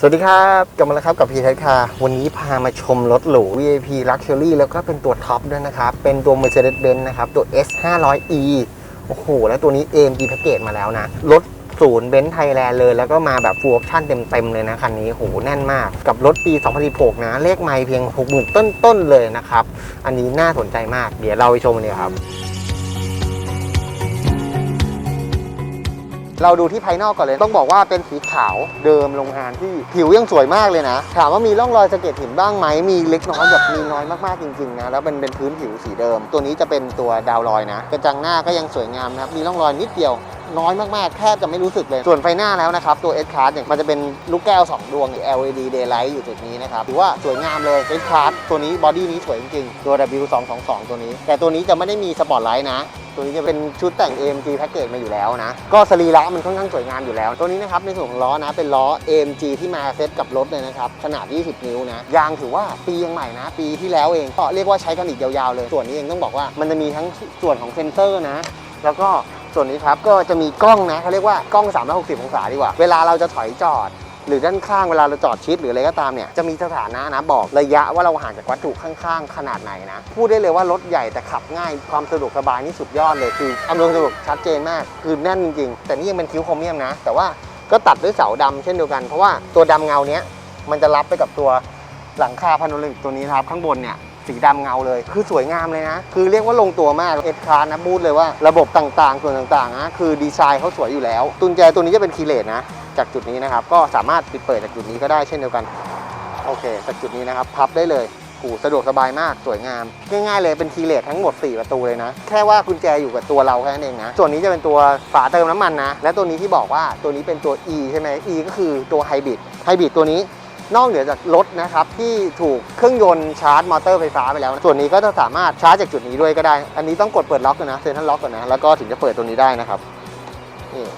สวัสดีครับกลับมาแล้วครับกับพีทัศคาวันนี้พามาชมรถหรู VIP Luxury แล้วก็เป็นตัวท็อปด้วยนะครับ เป็นตัว Mercedes-Benz นะครับ ตัว S 5 0 0 E โอ้โห แล้วตัวนี้ AMG Package มาแล้วนะ รถศูนย์เบนซ์ไทยแลนด์เลย แล้วก็มาแบบ full option เต็ม ๆ เลยนะ คันนี้โหแน่นมากกับรถปี 2016 นะ เลขไม่เพียง 60,000 ต้น ๆ เลยนะครับ อันนี้น่าสนใจมากเดี๋ยวเราไปชมกันเลยครับ เราดูที่ภายนอกก่อนเลย ต้องบอกว่าเป็นสีขาวเดิมโรงงานที่ผิวยังสวยมากเลยนะ ถามว่ามีร่องรอยสะเก็ดหินบ้างไหมมีเล็กน้อยแบบมีน้อยมากๆจริงๆนะแล้วเป็นเป็นพื้นผิวสีเดิม ตัวนี้จะเป็นตัวดาวลอยนะ กระจังหน้าก็ยังสวยงามนะครับมีร่องรอยนิดเดียว น้อยมากๆ แทบจะไม่รู้สึกเลย ส่วนไฟหน้าแล้วนะครับ ตัว S Class เนี่ยมันจะเป็นลูกแก้ว 2 ดวง LED daylight อยู่จุดนี้นะครับถือว่าสวยงามเลย S Class ตัวนี้บอดี้นี้สวยจริงๆ ตัว W222 ตัวนี้ แต่ตัวนี้จะไม่ได้มีสปอตไลท์นะตัวนี้จะเป็นชุดแต่ง AMG Package มาอยู่แล้วนะ ก็สรีระมันค่อนข้างสวยงามอยู่แล้ว ตัวนี้นะครับในส่วนของล้อนะเป็นล้อ AMG ที่มาเซตกับรถเลยนะครับ ขนาด 20 นิ้วนะ ยางถือว่าปียังใหม่นะ ปีที่แล้วเองก็เรียกว่าใช้กันอีกยาวๆเลย ส่วนนี้เองต้องบอกว่ามันจะมีทั้งส่วนของเซนเซอร์นะ แล้วก็ ส่วนนี้ครับก็จะมีกล้องนะเขาเรียกว่ากล้อง 360 องศาดีกว่า เวลาเราจะถอยจอด หรือด้านข้างเวลาเราจอดชิดหรืออะไรก็ตามเนี่ยจะมีสถานะนะบอกระยะว่าเราห่างจากวัตถุข้างๆ ขนาดไหนนะพูดได้เลยว่ารถใหญ่แต่ขับง่ายความสะดวกสบายนี่สุดยอดเลยคืออำนวยความสะดวกชัดเจนมากคือแน่นจริงๆแต่นี่ยังเป็นคิ้วโครเมียมนะ แต่ว่าก็ตัดด้วยเสาดำเช่นเดียวกันเพราะว่าตัวดำเงาเนี้ยมันจะรับไปกับตัวหลังคาพาโนรามิกตัวนี้นะครับข้างบนเนี่ย สีดำเงาเลย คือสวยงามเลยนะ คือเรียกว่าลงตัวมากเอ็ดคาร์นะบูดเลยว่าระบบต่างๆ ส่วนต่างๆนะคือดีไซน์เขาสวยอยู่แล้ว ตุนแจตัวนี้จะเป็นคีย์เลสนะ จากจุดนี้นะครับ ก็สามารถปิดเปิดจากจุดนี้ก็ได้เช่นเดียวกัน โอเค จากจุดนี้นะครับ พับได้เลยหูสะดวกสบายมากสวยงาม ง่ายๆเลยเป็นคีย์เลสทั้งหมด 4 ประตูเลยนะ แค่ว่ากุญแจอยู่กับตัวเราแค่นั้นเองนะ ส่วนนี้จะเป็นตัวฝาเติมน้ำมันนะ และตัวนี้ที่บอกว่าตัวนี้เป็นตัว E ใช่ไหม E ก็คือตัวไฮบริดไฮบริดตัวนี้ นอกเหนือจากรถนะครับที่ถูกเครื่องยนต์ชาร์จมอเตอร์ไฟฟ้าไปแล้ว ส่วนนี้ก็จะสามารถชาร์จจากจุดนี้ด้วยก็ได้ อันนี้ต้องกดเปิดล็อกก่อนนะเซ็นทรัลล็อกก่อนนะแล้วก็ถึงจะเปิดตัวนี้ได้นะครับ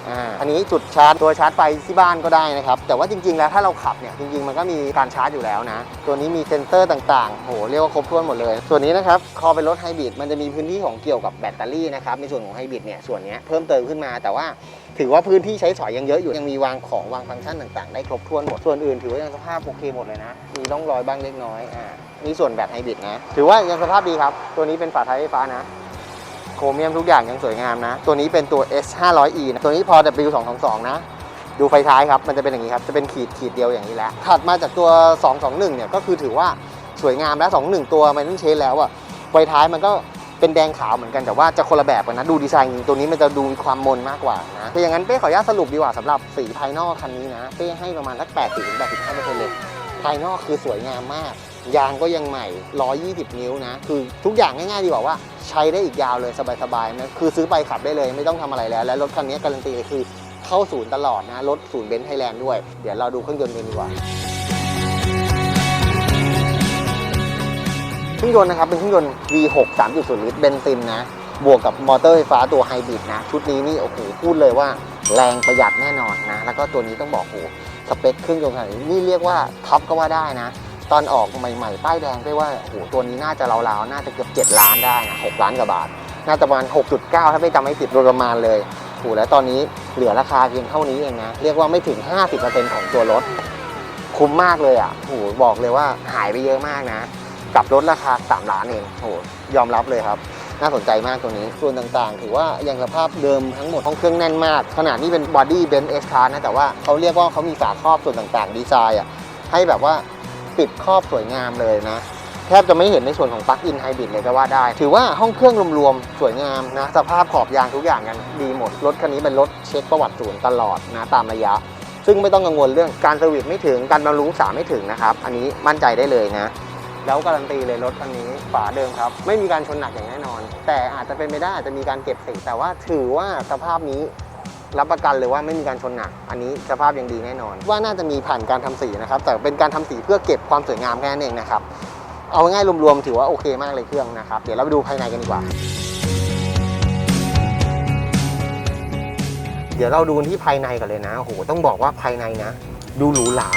อ่าอันนี้จุดชาร์จตัวชาร์จไฟที่บ้านก็ได้นะครับ แต่ว่าจริง ๆ แล้วถ้าเราขับเนี่ยจริง ๆ มันก็มีการชาร์จอยู่แล้วนะ ตัวนี้มีเซ็นเซอร์ต่างๆ โหเรียกว่าครบถ้วนหมดเลย ส่วนนี้นะครับคอเป็นรถไฮบริดมันจะมีพื้นที่ของเกี่ยวกับแบตเตอรี่นะครับในส่วนของไฮบริดเนี่ยส่วนนี้เพิ่มเติมขึ้นมา แต่ว่าถือว่าพื้นที่ใช้สอยยังเยอะอยู่ยังมีวางของวางฟังก์ชันต่างๆ ได้ครบถ้วนหมดส่วนอื่นถือว่ายังสภาพโอเคหมดเลยนะมีร่องรอยบ้างเล็กน้อยอ่านี่ส่วนแบตไฮบริดนะถือว่ายังสภาพดีครับ ตัวนี้เป็นฝาท้ายไฟฟ้านะ ครเมียมทุกอย่างยังสวยงามนะ ตัวนี้เป็นตัว S 5 0 0 E นะตัวนี้พอ W 2 2 2นะ ดูไฟท้ายครับ มันจะเป็นอย่างนี้ครับ จะเป็นขีดขีดเดียวอย่างนี้แหละถัดมาจากตัว 221 เนี่ย ก็คือถือว่าสวยงามแล้ว 21 ตัวมันต้องเชนแล้วอะไฟท้ายมันก็เป็นแดงขาวเหมือนกันแต่ว่าจะคนละแบบกันนะ ดูดีไซน์จริงตัวนี้มันจะดูมีความมนมากกว่านะถ้าอย่างนั้นเป้ขออนุญาตสรุปดีกว่าสำหรับสีภายนอกคันนี้นะ เป้ให้ประมาณสัก8 0 85เลย ภายนอกคือสวยงามมาก ยางก็ยังใหม่ 120 นิ้วนะ คือทุกอย่างง่ายๆดีกว่าว่า ใช้ได้อีกยาวเลยสบายๆนะคือซื้อไปขับได้เลยไม่ต้องทำอะไรแล้ว และรถคันนี้การันตีเลยคือเข้าศูนย์ตลอดนะรถศูนย์เบนซ์ไทยแลนด์ด้วย เดี๋ยวเราดูเครื่องยนต์กันดีกว่าเครื่องยนต์นะครับเป็นเครื่องยนต์ V6 3.0 ลิตรเบนซินนะ บวกกับมอเตอร์ไฟฟ้าตัวไฮบริดนะ ชุดนี้นี่โอ้โหพูดเลยว่าแรงประหยัดแน่นอนนะ แล้วก็ตัวนี้ต้องบอกโอ้โหสเปคเครื่องยนต์ขนาดนี้นี่เรียกว่าท็อปก็ว่าได้นะ ตอนออกใหม่ๆป้ายแดงได้ว่าโอ้โหตัวนี้น่าจะราวๆน่าจะเกือบ7ล้านได้นะ6ล้านกว่าบาท น่าจะประมาณ 6.9 ถ้าไม่จำไม่ผิดโดยประมาณเลยโอ้โหแล้วตอนนี้เหลือราคาเพียงเท่านี้เองนะเรียกว่าไม่ถึง 50%ของตัวรถ คุ้มมากเลยอะโอ้โหบอกเลยว่าหายไปเยอะมากนะกับรถราคา 3 ล้านเองโอ้โหยอมรับเลยครับน่าสนใจมากตัวนี้ ส่วนต่างๆ ถือว่ายังสภาพเดิมทั้งหมดห้องเครื่องแน่นมาก ขนาดนี้เป็นบอดี้เบนซ์เอสคาร์นะ แต่ว่าเขาเรียกว่าเขามีฝาครอบส่วนต่างๆ ดีไซน์อะ ให้แบบว่า ปิดครอบสวยงามเลยนะ แทบจะไม่เห็นในส่วนของปลั๊กอินไฮบริดเลยก็ว่าได้ ถือว่าห้องเครื่องรวมๆ สวยงามนะ สภาพขอบยางทุกอย่างกันดีหมด รถคันนี้เป็นรถเช็คประวัติศูนย์ตลอดนะตามระยะ ซึ่งไม่ต้องกังวลเรื่องการเซอร์วิสไม่ถึงการบำรุงรักษาไม่ถึงนะครับ อันนี้มั่นใจได้เลยนะแล้วการันตีเลยรถคันนี้ฝาเดิมครับ ไม่มีการชนหนักอย่างแน่นอน แต่อาจจะเป็นไปได้อาจจะมีการเก็บสีแต่ว่าถือว่าสภาพนี้ รับประกันเลยว่าไม่มีการชนหนัก อันนี้สภาพยังดีแน่นอน ว่าน่าจะมีผ่านการทำสีนะครับ แต่เป็นการทำสีเพื่อเก็บความสวยงามแค่นั้นเองนะครับ เอาง่ายๆรวมๆถือว่าโอเคมากเลยเครื่องนะครับ เดี๋ยวเราไปดูภายในกันดีกว่า เดี๋ยวเราดูที่ภายในกันเลยนะโอ้โหต้องบอกว่าภายในนะ ดูหรูหรา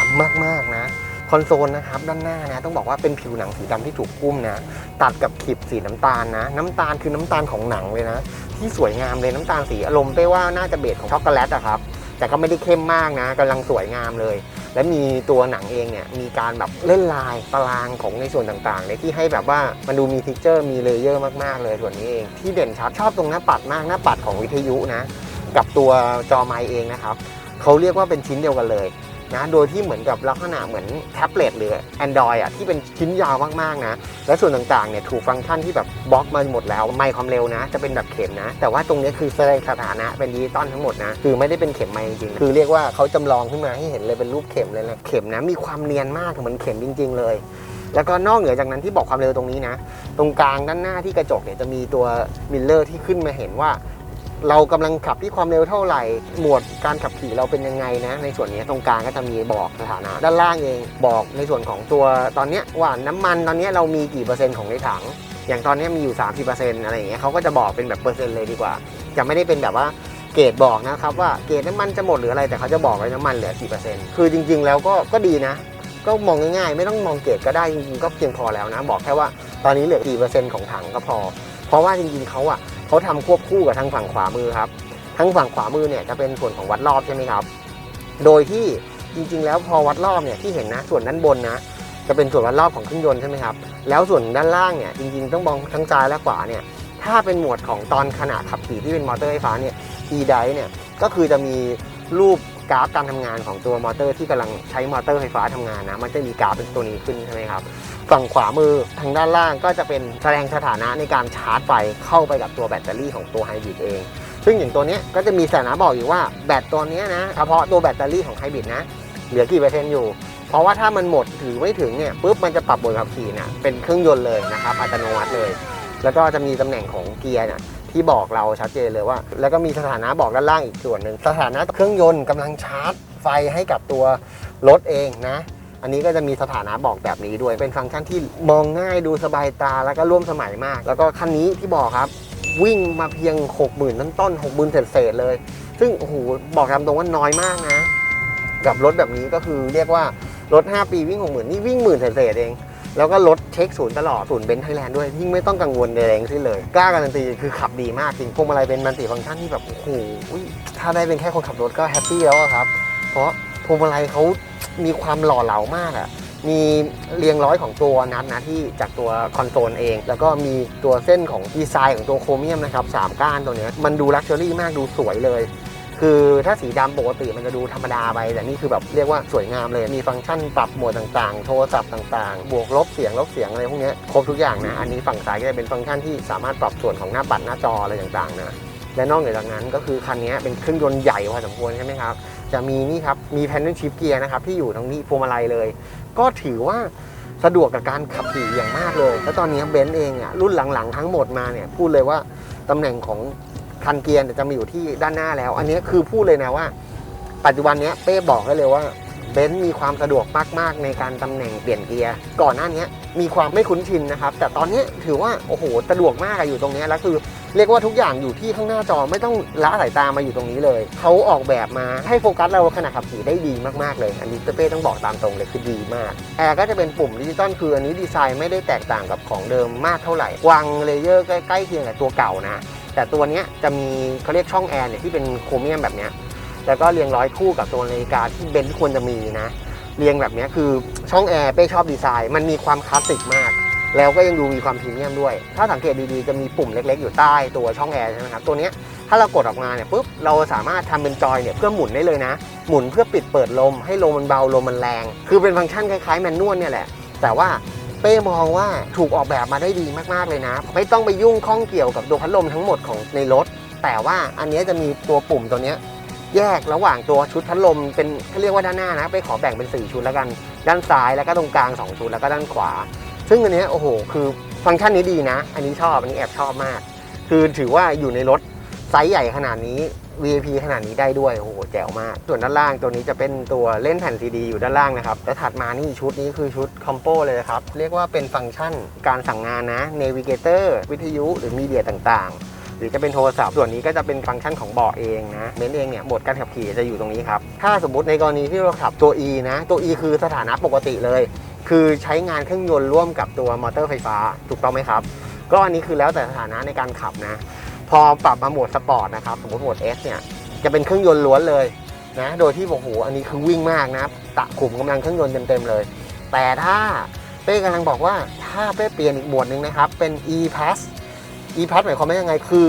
มากๆนะ คอนโซลนะครับด้านหน้านะต้องบอกว่าเป็นผิวหนังสีดำที่ถูกกุ้มนะตัดกับขีบสีน้ำตาลนะ น้ำตาลคือน้ำตาลของหนังเลยนะ ที่สวยงามเลยน้ำตาลสีอารมณ์เป้ว่าน่าจะเบสของช็อกโกแลตอะครับแต่ก็ไม่ได้เข้มมากนะกำลังสวยงามเลย และมีตัวหนังเองเนี่ยมีการแบบเล่นลายตารางของในส่วนต่างๆในที่ให้แบบว่ามันดูมีทิกเจอร์มีเลเยอร์มากๆเลยส่วนนี้เองที่เด่นชัดชอบตรงหน้าปัดมากหน้าปัดของวิทยุนะ กับตัวจอไมค์เองนะครับเขาเรียกว่าเป็นชิ้นเดียวกันเลย นะโดยที่เหมือนกับลักษณะเหมือนแท็บเล็ตหรือ Android อะที่เป็นชิ้นยาวมากๆนะ และส่วนต่างๆเนี่ยถูกฟังก์ชันที่แบบบล็อกมาหมดแล้วไมค์ความเร็วนะ จะเป็นแบบเข็มนะ แต่ว่าตรงนี้คือแสดงสถานะเป็นดิจิตอลทั้งหมดนะ คือไม่ได้เป็นเข็มไมค์จริงๆ คือเรียกว่าเขาจำลองขึ้นมาให้เห็นเลยเป็นรูปเข็มเลยนะเข็มนะมีความเนียนมากเหมือนเข็มจริง ๆ เลย แล้วก็นอกเหนือจากนั้นที่บอกความเร็วตรงนี้นะ ตรงกลางด้านหน้าที่กระจกเนี่ยจะมีตัวมิลเลอร์ที่ขึ้นมาเห็นว่า เรากำลังขับที่ความเร็วเท่าไหร่ หมวดการขับขี่เราเป็นยังไงนะ ในส่วนนี้ตรงกลางก็จะมีบอกสถานะ ด้านล่างเองบอกในส่วนของตัวตอนนี้ว่าน้ำมันตอนนี้เรามีกี่เปอร์เซ็นต์ของในถัง อย่างตอนนี้มีอยู่ 30%อะไรอย่างเงี้ยเขาก็จะบอกเป็นแบบเปอร์เซ็นต์เลยดีกว่า จะไม่ได้เป็นแบบว่าเกรดบอกนะครับว่าเกรดน้ำมันจะหมดหรืออะไรแต่เขาจะบอกไว้น้ำมันเหลือกี่เปอร์เซ็นต์คือจริง ๆ แล้วก็ก็ดีนะ ก็มองง่ายๆ ไม่ต้องมองเกรดก็ได้จริงๆก็เพียงพอแล้วนะ บอกแค่ว่าตอนนี้เหลือกี่เปอร์เซ็นต์ของถังก็พอ เพราะว่าจริงๆเขาอะ เขาทำควบคู่กับทางฝั่งขวามือครับทางฝั่งขวามือเนี่ยจะเป็นส่วนของวัดรอบใช่ไหมครับ โดยที่จริงๆ แล้วพอวัดรอบเนี่ยที่เห็นนะส่วนด้านบนนะจะเป็นส่วนวัดรอบของเครื่องยนต์ใช่ไหมครับแล้วส่วนด้านล่างเนี่ยจริงๆ ต้องมองทั้งซ้ายและขวาเนี่ยถ้าเป็นหมวดของตอนขณะขับขี่ที่เป็นมอเตอร์ไฟฟ้าเนี่ย e d i เนี่ยก็คือจะมีรูป กราฟการทำงานของตัวมอเตอร์ที่กำลังใช้มอเตอร์ไฟฟ้าทำงานนะมันจะมีกราฟเป็นตัวนี้ขึ้นใช่ไหมครับฝั่งขวามือทางด้านล่างก็จะเป็นแสดงสถานะในการชาร์จไฟเข้าไปกับตัวแบตเตอรี่ของตัวไฮบริดเอง ซึ่งอย่างตัวนี้ก็จะมีสถานะบอกอยู่ว่าแบตตัวนี้นะเฉพาะตัวแบตเตอรี่ของไฮบริดนะเหลือกี่เปอร์เซ็นต์อยู่เพราะว่าถ้ามันหมดถือไม่ถึงเนี่ยปุ๊บมันจะปรับบทขับขี่เนี่ยเป็นเครื่องยนต์เลยนะครับอัตโนมัติเลย แล้วก็จะมีตำแหน่งของเกียร์เนี่ย ที่บอกเราชัดเจนเลยว่า แล้วก็มีสถานะบอกด้านล่างอีกส่วนหนึ่งสถานะเครื่องยนต์กำลังชาร์จไฟให้กับตัวรถเองนะ อันนี้ก็จะมีสถานะบอกแบบนี้ด้วยเป็นฟังก์ชันที่มองง่ายดูสบายตาแล้วก็ร่วมสมัยมาก แล้วก็คันนี้ที่บอกครับ วิ่งมาเพียง 60,000ต้นต้นๆ60,000เศษเลย ซึ่งโอ้โหบอกตามตรงว่าน้อยมากนะ กับรถแบบนี้ก็คือเรียกว่ารถ 5 ปีวิ่ง 60,000นี่วิ่งหมื่นเศษเอง แล้วก็รถเช็คศูนย์ตลอดศูนย์เบนซ์ไทยแลนด์ด้วยยิ่งไม่ต้องกังวลใดๆทั้งสิ้นเลยกล้าการันตีคือขับดีมากจริงพวงมาลัยเป็นมันติฟังก์ชันที่แบบโอ้โหถ้าได้เป็นแค่คนขับรถก็แฮปปี้แล้วครับ เพราะพวงมาลัยเขามีความหล่อเหลามากอะมีเรียงร้อยของตัวนัดนะที่จากตัวคอนโซลเอง แล้วก็มีตัวเส้นของดีไซน์ของตัวโครเมียมนะครับสามก้านตัวเนี้ยมันดูลักชัวรี่มากดูสวยเลย คือถ้าสีดำปกติมันจะดูธรรมดาไป แต่นี่คือแบบเรียกว่าสวยงามเลย มีฟังก์ชันปรับโหมดต่างๆ โทรศัพท์ต่างๆ บวกลบเสียงลบเสียงอะไรพวกนี้ครบทุกอย่างนะ อันนี้ฝั่งซ้ายก็จะเป็นฟังก์ชันที่สามารถปรับส่วนของหน้าปัดหน้าจออะไรต่างๆนะและนอกเหนือจากนั้นก็คือคันนี้เป็นเครื่องยนต์ใหญ่พอสมควรใช่ไหมครับ จะมีนี่ครับ มีแพนเน l ชิปเกียร์นะครับที่อยู่ตรงนี้พวงมาลัยเลย ก็ถือว่าสะดวกกับการขับขี่อย่างมากเลย แล้วตอนนี้เบนซ์เองอะรุ่นหลังๆทั้งหมดมาเนี่ยพูดเลยว่าตำแหน่งของ คันเกียร์เนี่ยจะมาอยู่ที่ด้านหน้าแล้ว อันนี้คือพูดเลยนะว่า ปัจจุบันนี้เป้บอกได้เลยว่าเบนซ์มีความสะดวกมาก ๆ ในการตำแหน่งเปลี่ยนเกียร์ก่อนหน้านี้มีความไม่คุ้นชินนะครับ แต่ตอนนี้ถือว่าโอ้โหสะดวกมากอะอยู่ตรงนี้แล้วคือ เรียกว่าทุกอย่างอยู่ที่ข้างหน้าจอไม่ต้องละสายตามาอยู่ตรงนี้เลยเขาออกแบบมาให้โฟกัสเราขณะขับขี่ได้ดีมากๆเลย อันนี้เป้ต้องบอกตามตรงเลยคือดีมากแอร์ก็จะเป็นปุ่มดิจิตอลคืออันนี้ดีไซน์ไม่ได้แตกต่างกับของเดิมมากเท่าไหร่วางเลเยอร์ใกล้ๆเคียงกับตัวเก่านะ แต่ตัวนี้จะมีเขาเรียกช่องแอร์เนี่ยที่เป็นโครเมียมแบบนี้แล้วก็เรียงร้อยคู่กับตัวนาฬิกาที่เบนซ์ควรจะมีนะ เรียงแบบนี้คือช่องแอร์เป้ชอบดีไซน์ มันมีความคลาสสิกมาก แล้วก็ยังดูมีความพรีเมียมด้วย ถ้าสังเกตดีๆ จะมีปุ่มเล็กๆ อยู่ใต้ตัวช่องแอร์ใช่ไหมครับ ตัวนี้ถ้าเรากดออกมาเนี่ยปุ๊บ เราสามารถทำเป็นจอยเนี่ยเพื่อหมุนได้เลยนะ หมุนเพื่อปิดเปิดลม ให้ลมมันเบาลมมันแรง คือเป็นฟังก์ชันคล้ายๆแมนนวลเนี่ยแหละ แต่ว่า เป้มองว่าถูกออกแบบมาได้ดีมากๆเลยนะ ไม่ต้องไปยุ่งข้องเกี่ยวกับตัวพัดลมทั้งหมดของในรถ แต่ว่าอันนี้จะมีตัวปุ่มตัวนี้แยกระหว่างตัวชุดพัดลมเป็นเขาเรียกว่าด้านหน้านะไปขอแบ่งเป็น 4 ชุดแล้วกัน ด้านซ้ายแล้วก็ตรงกลาง 2 ชุดแล้วก็ด้านขวา ซึ่งอันนี้โอ้โห คือฟังก์ชันนี้ดีนะ อันนี้ชอบอันนี้แอบชอบมาก คือถือว่าอยู่ในรถไซส์ใหญ่ขนาดนี้ VIP ขนาดนี้ได้ด้วยโอ้โหแจ๋วมาก ส่วนด้านล่างตัวนี้จะเป็นตัวเล่นแผ่นซีดีอยู่ด้านล่างนะครับแล้วถัดมานี่ชุดนี้คือชุดคอมโปเลยครับ เรียกว่าเป็นฟังก์ชันการสั่งงานนะ Navigator วิทยุหรือมีเดียต่างๆ หรือจะเป็นโทรศัพท์ส่วนนี้ก็จะเป็นฟังก์ชันของเบาะเองนะเมนเองเนี่ยโหมดการขับขี่จะอยู่ตรงนี้ครับถ้าสมมติในกรณีที่เราขับตัว E นะตัว E คือสถานะปกติเลย คือใช้งานเครื่องยนต์ร่วมกับตัวมอเตอร์ไฟฟ้าถูกต้องไหมครับก็อันนี้คือแล้วแต่สถานะในการขับนะ อปรับมาโหมดสปอร์ตนะครับสมมติโหมด S เนี่ยจะเป็นเครื่องยนต์ล้วนเลยนะโดยที่บอกโหอันนี้คือวิ่งมากนะตะขุมกำลังเครื่องยนต์เต็มๆเลย แต่ถ้าเป้กำลังบอกว่าถ้าเป้เปลี่ยนอีกหมวดหนึ่งนะครับ เป็น e pass e pass หมายความว่ายังไงคือ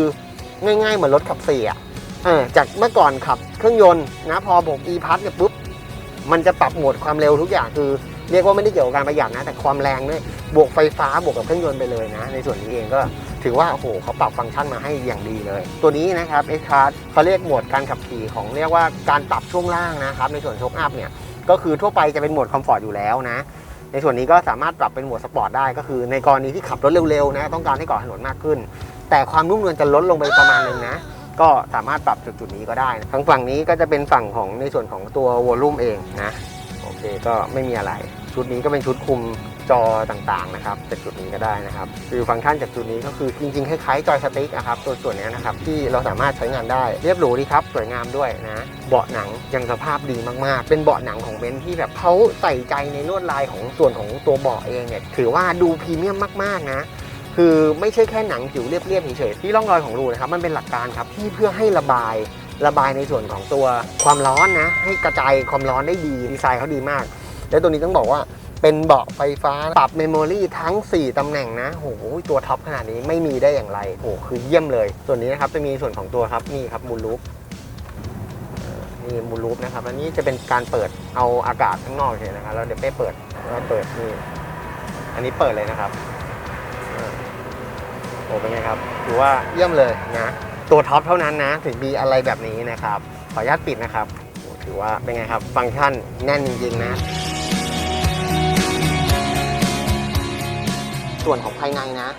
ง่ายๆ เหมือนรถขับสี่อะเออจากเมื่อก่อนขับเครื่องยนต์นะพอผม e pass เนี่ยปุ๊บมันจะปรับโหมดความเร็วทุกอย่างคือเรียกว่าไม่ได้เกี่ยวกับการประหยัดนะ แต่ความแรงเนี่ยบวกไฟฟ้าบวกกับเครื่องยนต์ไปเลยนะ ในส่วนนี้เองก็ ถือว่าโอ้โหเขาปรับฟังก์ชันมาให้อย่างดีเลย ตัวนี้นะครับ x c a r เขาเรียกโหมดการขับขี่ของเรียกว่าการปรับช่วงล่างนะครับ ในส่วนโชคอัพเนี่ยก็คือทั่วไปจะเป็นโหมดคอมฟอร์ตอยู่แล้วนะ ในส่วนนี้ก็สามารถปรับเป็นโหมดสปอร์ตได้ก็คือในกรณีที่ขับรถเร็วๆนะต้องการให้เกาะถนนมากขึ้น แต่ความนุ่มนวลจะลดลงไปประมาณนึงนะก็สามารถปรับจุดจุดๆนี้ก็ได้นะทางฝั่งนี้ก็จะเป็นฝั่งของในส่วนของตัววอลลุ่มเองนะโอเคก็ไม่มีอะไร ชุดนี้ก็เป็นชุดคุม จอต่างๆนะครับจากจุดนี้ก็ได้นะครับ คือฟังก์ชันจากจุดนี้ก็คือจริงๆคล้ายๆจอยสติ๊กอะครับตัวส่วนนี้นะครับที่เราสามารถใช้งานได้เรียบหรูดีครับสวยงามด้วยนะเบาะหนังยังสภาพดีมากๆ เป็นเบาะหนังของเบนซ์ที่แบบเขาใส่ใจในลวดลายของส่วนของตัวเบาะเองเนี่ยถือว่าดูพรีเมียมมากๆนะคือไม่ใช่แค่หนังผิวเรียบๆเฉยๆที่ร่องรอยของรูนะครับมันเป็นหลักการครับที่เพื่อให้ระบายระบายในส่วนของตัวความร้อนนะให้กระจายความร้อนได้ดีดีไซน์เขาดีมาก แล้วตัวนี้ต้องบอกว่า เป็นเบาะไฟฟ้า ปรับเมมโมรีทั้ง 4 ตำแหน่งนะโหตัวท็อปขนาดนี้ไม่มีได้อย่างไรโหคือเยี่ยมเลย ส่วนนี้นะครับจะมีส่วนของตัวครับนี่ครับมูลลูปนี่มูลลูปนะครับอันนี้จะเป็นการเปิดเอาอากาศข้างนอกเฉยนะครับแล้วเดี๋ยวเป้เปิดแล้วเปิดนี่อันนี้เปิดเลยนะครับโอ้เป็นไงครับถือว่าเยี่ยมเลยนะตัวท็อปเท่านั้นนะ ถึงมีอะไรแบบนี้นะครับ ขออนุญาตปิดนะครับถือว่าเป็นไงครับ ฟังก์ชันแน่นจริงๆนะ ส่วนของภายในนะ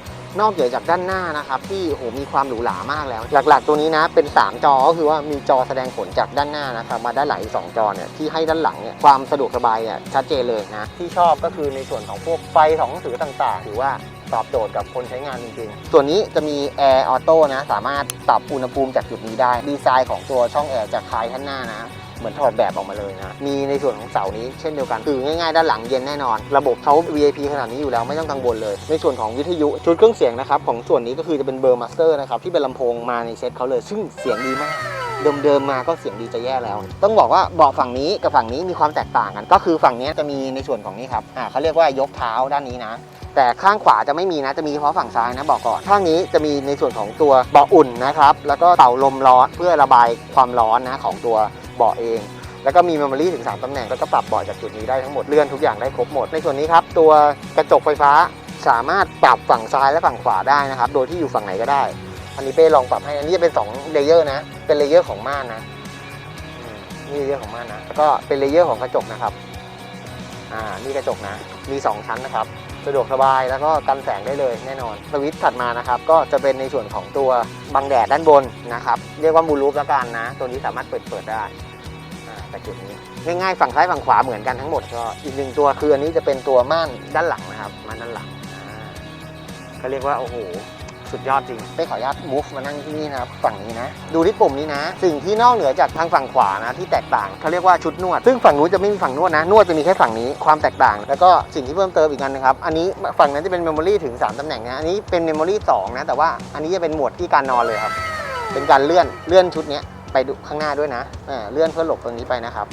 นอกเหนือจากด้านหน้านะครับที่โหมีความหรูหรามากแล้ว หลักๆ ตัวนี้นะเป็น 3 จอก็คือว่ามีจอแสดงผลจากด้านหน้านะครับมาด้านหลังอีก2จอเนี่ยที่ให้ด้านหลังเนี่ยความสะดวกสบายอะชัดเจนเลยนะที่ชอบก็คือในส่วนของพวกไฟสองหนังสือต่างๆถือว่าตอบโจทย์กับคนใช้งานจริงๆ ส่วนนี้จะมีแอร์ออโต้นะ สามารถปรับอุณหภูมิจากจุดนี้ได้ ดีไซน์ของตัวช่องแอร์จะคล้ายท่านหน้านะ เหมือนถอดแบบออกมาเลยนะมีในส่วนของเสานี้เช่นเดียวกันคือง่ายๆด้านหลังเย็นแน่นอน ระบบเขา VIP ขนาดนี้อยู่แล้วไม่ต้องกังวลเลย ในส่วนของวิทยุชุดเครื่องเสียงนะครับของส่วนนี้ก็คือจะเป็นเบอร์มาสเตอร์นะครับที่เป็นลำโพงมาในเซ็ตเขาเลย ซึ่งเสียงดีมากเดิมๆมาก็เสียงดีจะแย่แล้ว ต้องบอกว่าเบาะฝั่งนี้กับฝั่งนี้มีความแตกต่างกัน ก็คือฝั่งนี้จะมีในส่วนของนี้ครับอ่าเขาเรียกว่ายกเท้าด้านนี้นะ แต่ข้างขวาจะไม่มีนะ จะมีเฉพาะฝั่งซ้ายนะบอกก่อน ข้างนี้จะมีในส่วนของตัวเบาะอุ่นนะครับ แล้วก็เป่าลมร้อนเพื่อระบายความร้อนนะของตัว เบาะเอง แล้วก็มีเมมโมรี่ถึง 3ตำแหน่งแล้วก็ปรับเบาะจากจุดนี้ได้ทั้งหมดเลื่อนทุกอย่างได้ครบหมด ในส่วนนี้ครับตัวกระจกไฟฟ้าสามารถปรับฝั่งซ้ายและฝั่งขวาได้นะครับ โดยที่อยู่ฝั่งไหนก็ได้ อันนี้เป้ลองปรับให้ อันนี้จะเป็น2เลเยอร์นะ เป็นเลเยอร์ของม่านนะนี่เลเยอร์ของม่านนะ แล้วก็เป็นเลเยอร์ของกระจกนะครับ อ่า นี่กระจกนะ มี 2 ชั้นนะครับ สะดวกสบายแล้วก็กันแสงได้เลยแน่นอน สวิตช์ถัดมานะครับ ก็จะเป็นในส่วนของตัวบังแดดด้านบนนะครับ เรียกว่ามูลูปแล้วกันนะ ตัวนี้สามารถเปิดเปิดได้ อ่าแต่จุดนี้ ง่ายๆฝั่งซ้ายฝั่งขวาเหมือนกันทั้งหมดก็อีกหนึ่งตัวคืออันนี้จะเป็นตัวม่านด้านหลังนะครับม่านด้านหลังเขาเรียกว่าโอ้โหสุดยอดจริงไปขออนุญาต move มานั่งที่นี่นะครับฝั่งนี้นะ ดูที่ปุ่มนี้นะ สิ่งที่นอกเหนือจากทางฝั่งขวานะที่แตกต่างเขาเรียกว่าชุดนวด ซึ่งฝั่งนู้นจะไม่มีฝั่งนวดนะ นวดจะมีแค่ฝั่งนี้ความแตกต่าง แล้วก็สิ่งที่เพิ่มเติมอีกอันนะครับ อันนี้ฝั่งนั้นจะเป็นเมมโมรีถึง 3ตำแหน่งนะ อันนี้เป็นเมมโมรี2นะ แต่ว่าอันนี้จะเป็นหมวดที่การนอนเลยครับ เป็นการเลื่อนเลื่อนชุดนี้ ไปดูข้างหน้าด้วยนะเลื่อนเพื่อหลบตรงนี้ไปนะครับ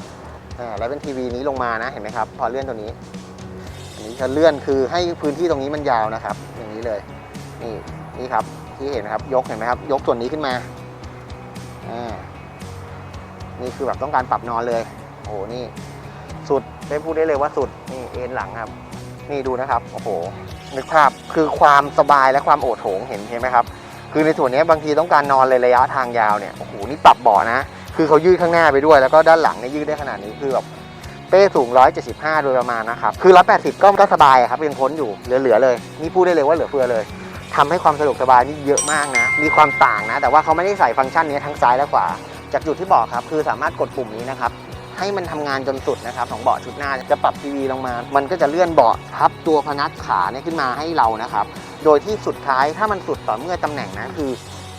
แล้วเป็นทีวีนี้ลงมานะเห็นไหมครับ พอเลื่อนตัวนี้ อันนี้จะเลื่อนคือให้พื้นที่ตรงนี้มันยาวนะครับ อย่างนี้เลยนี่นี่ครับที่เห็นนะครับ ยกเห็นไหมครับ ยกส่วนนี้ขึ้นมาอ่านี่คือแบบต้องการปรับนอนเลย โอ้โหนี่ สุดได้พูดได้เลยว่าสุดนี่เอ็นหลังครับ นี่ดูนะครับ โอ้โหนึกภาพคือความสบายและความโอดโถงเห็นเห็นไหมครับ คือในส่วนนี้บางทีต้องการนอนเลยระยะทางยาวเนี่ยโอ้โหนี่ปรับเบาะนะ คือเขายืดข้างหน้าไปด้วย แล้วก็ด้านหลังเนี่ยยืดได้ขนาดนี้คือแบบเป้สูง 175 โดยประมาณนะครับ คือ 180 ก็ก็สบายครับยังพ้นอยู่เหลือๆเลย นี่พูดได้เลยว่าเหลือเฟือเลยทำให้ความสะดวกสบายนี่เยอะมากนะ มีความต่างนะ แต่ว่าเขาไม่ได้ใส่ฟังก์ชันนี้ทั้งซ้ายและขวา จากจุดที่บอกครับคือสามารถกดปุ่มนี้นะครับให้มันทำงานจนสุดนะครับของเบาะชุดหน้าจะปรับทีวีลงมา มันก็จะเลื่อนเบาะพับตัวพนักขาเนี่ยขึ้นมาให้เรานะครับ โดยที่สุดท้ายถ้ามันสุดต่อเมื่อตำแหน่งนะคือ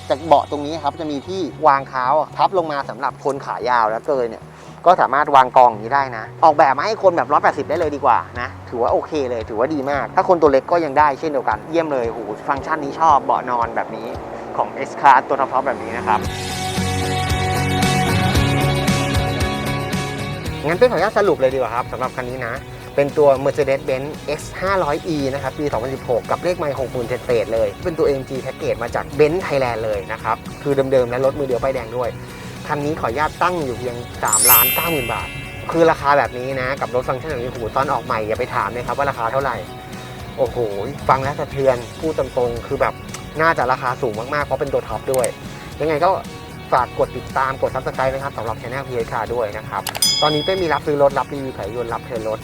จากเบาะตรงนี้ครับจะมีที่วางเท้าพับลงมาสำหรับคนขายาวแล้วเกินเนี่ยก็สามารถวางกองอย่างนี้ได้นะ ออกแบบมาให้คนแบบ 180 ได้เลยดีกว่านะ ถือว่าโอเคเลย ถือว่าดีมาก ถ้าคนตัวเล็กก็ยังได้เช่นเดียวกัน เยี่ยมเลยโหฟังก์ชันนี้ชอบ เบาะนอนแบบนี้ของ S Class ตัวท็อปแบบนี้นะครับ งั้นเป็นขออนุญาตสรุปเลยดีกว่าครับสำหรับคันนี้นะ เป็นตัว Mercedes-Benz X 500e นะครับ ปี 2016 กับเลขไมล์60,000เศษๆเลย เป็นตัว AMG Package มาจาก Benz Thailand เลยนะครับ คือเดิมๆและรถมือเดียวป้ายแดงด้วย คันนี้ขออนุญาตตั้งอยู่เพียง3ล้าน9 0,000 บาท คือราคาแบบนี้นะ กับรถฟังก์ชันแบบนี้โอ้โหตอนออกใหม่อย่าไปถามเลยครับว่าราคาเท่าไหร่ โอ้โห ฟังแล้วสะเทือนพูดตรงๆคือแบบน่าจะราคาสูงมากๆเพราะเป็นตัวท็อปด้วย ยังไงก็ฝากกดติดตามกดซับสไครต์นะครับสำหรับช anel p h ด้วยนะครับ ตอนนี้เป้มีรับซื้อรถ รับรีวิวขายยนต์รับเทิร์นรถ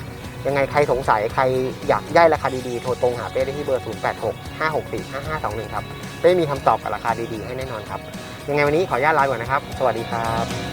ยังไงใครสงสัยใครอยากได้ราคาดีๆ โทรตรงหาเป้ได้ที่เบอร์ 086 564 5521 ครับ เป้มีคำตอบกับราคาดีๆ ให้แน่นอนครับ ยังไงวันนี้ขออนุญาตลาไปก่อนนะครับ สวัสดีครับ